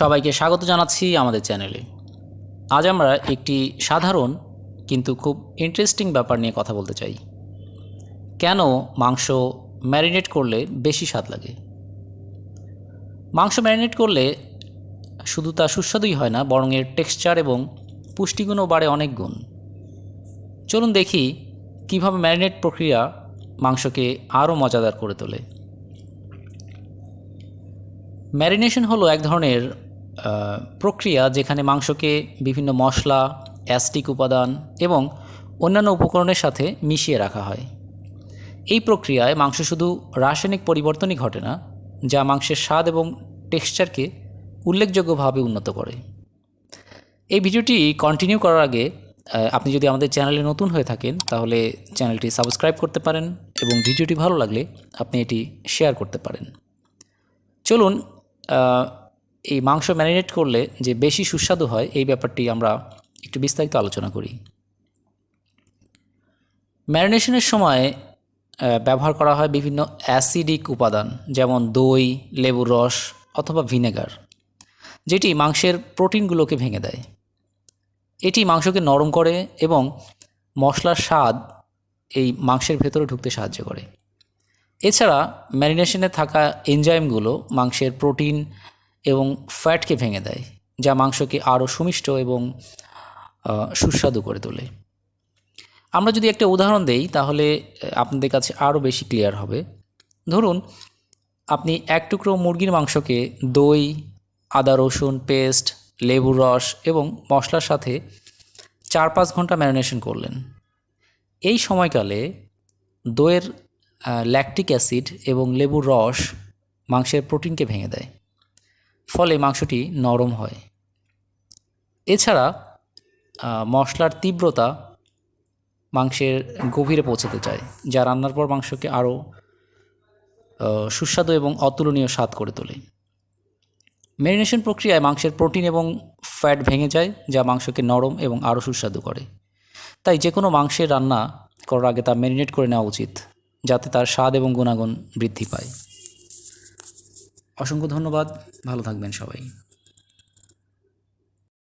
সবাইকে স্বাগত জানাচ্ছি আমাদের চ্যানেলে। আজ আমরা একটি সাধারণ কিন্তু খুব ইন্টারেস্টিং ব্যাপার নিয়ে কথা বলতে চাই। কেন মাংস ম্যারিনেট করলে বেশি স্বাদ লাগে? মাংস ম্যারিনেট করলে শুধু তা সুস্বাদুই হয় না, বরং এর টেক্সচার এবং পুষ্টিগুণও বাড়ে অনেক গুণ। চলুন দেখি কীভাবে ম্যারিনেট প্রক্রিয়া মাংসকে আরও মজাদার করে তোলে। ম্যারিনেশন হলো এক ধরনের প্রক্রিয়া যেখানে মাংসকে বিভিন্ন মশলা, অ্যাস্টিক উপাদান এবং অন্যান্য উপকরণের সাথে মিশিয়ে রাখা হয়। এই প্রক্রিয়ায় মাংস শুধু রাসায়নিক পরিবর্তনই ঘটে না, যা মাংসের স্বাদ এবং টেক্সচারকে উল্লেখযোগ্যভাবে উন্নত করে। এই ভিডিওটি কন্টিনিউ করার আগে আপনি যদি আমাদের চ্যানেলে নতুন হয়ে থাকেন, তাহলে চ্যানেলটি সাবস্ক্রাইব করতে পারেন এবং ভিডিওটি ভালো লাগলে আপনি এটি শেয়ার করতে পারেন। চলুন এই মাংস ম্যারিনেট করলে যে বেশি সুস্বাদু হয়, এই ব্যাপারটি আমরা একটু বিস্তারিত আলোচনা করি। ম্যারিনেশনের সময় ব্যবহার করা হয় বিভিন্ন অ্যাসিডিক উপাদান, যেমন দই লেবুর রস অথবা ভিনেগার, যেটি মাংসের প্রোটিনগুলোকে ভেঙে দেয়। এটি মাংসকে নরম করে এবং মশলার স্বাদ এই মাংসের ভেতরে ঢুকতে সাহায্য করে। এছাড়া ম্যারিনেশনে থাকা এনজাইমগুলো মাংসের প্রোটিন এবং ফ্যাটকে ভেঙে দেয়, যা মাংসকে আরও সুমিষ্ট এবং সুস্বাদু করে তোলে। আমরা যদি একটা উদাহরণ দেই, তাহলে আপনাদের কাছে আরও বেশি ক্লিয়ার হবে। ধরুন, আপনি এক টুকরো মুরগির মাংসকে দই, আদা রসুন পেস্ট লেবুর রস এবং মশলার সাথে চার পাঁচ ঘণ্টা ম্যারিনেশন করলেন। এই সময়কালে দইয়ের ল্যাকটিক অ্যাসিড এবং লেবুর রস মাংসের প্রোটিনকে ভেঙে দেয়। ফলে মাংসটি নরম হয়। এছাড়া মশলার তীব্রতা মাংসের গভীরে পৌঁছাতে চায়, যা রান্নার পর মাংসকে আরও সুস্বাদু এবং অতুলনীয় স্বাদ করে তোলে। ম্যারিনেশন প্রক্রিয়ায় মাংসের প্রোটিন এবং ফ্যাট ভেঙে যায়, যা মাংসকে নরম এবং আরও সুস্বাদু করে। তাই যে কোনো মাংসের রান্না করার আগে তা ম্যারিনেট করে নেওয়া উচিত, যাতে তার স্বাদ এবং গুণাগুণ বৃদ্ধি পায়। অসংখ্য ধন্যবাদ ভালো থাকবেন সবাই।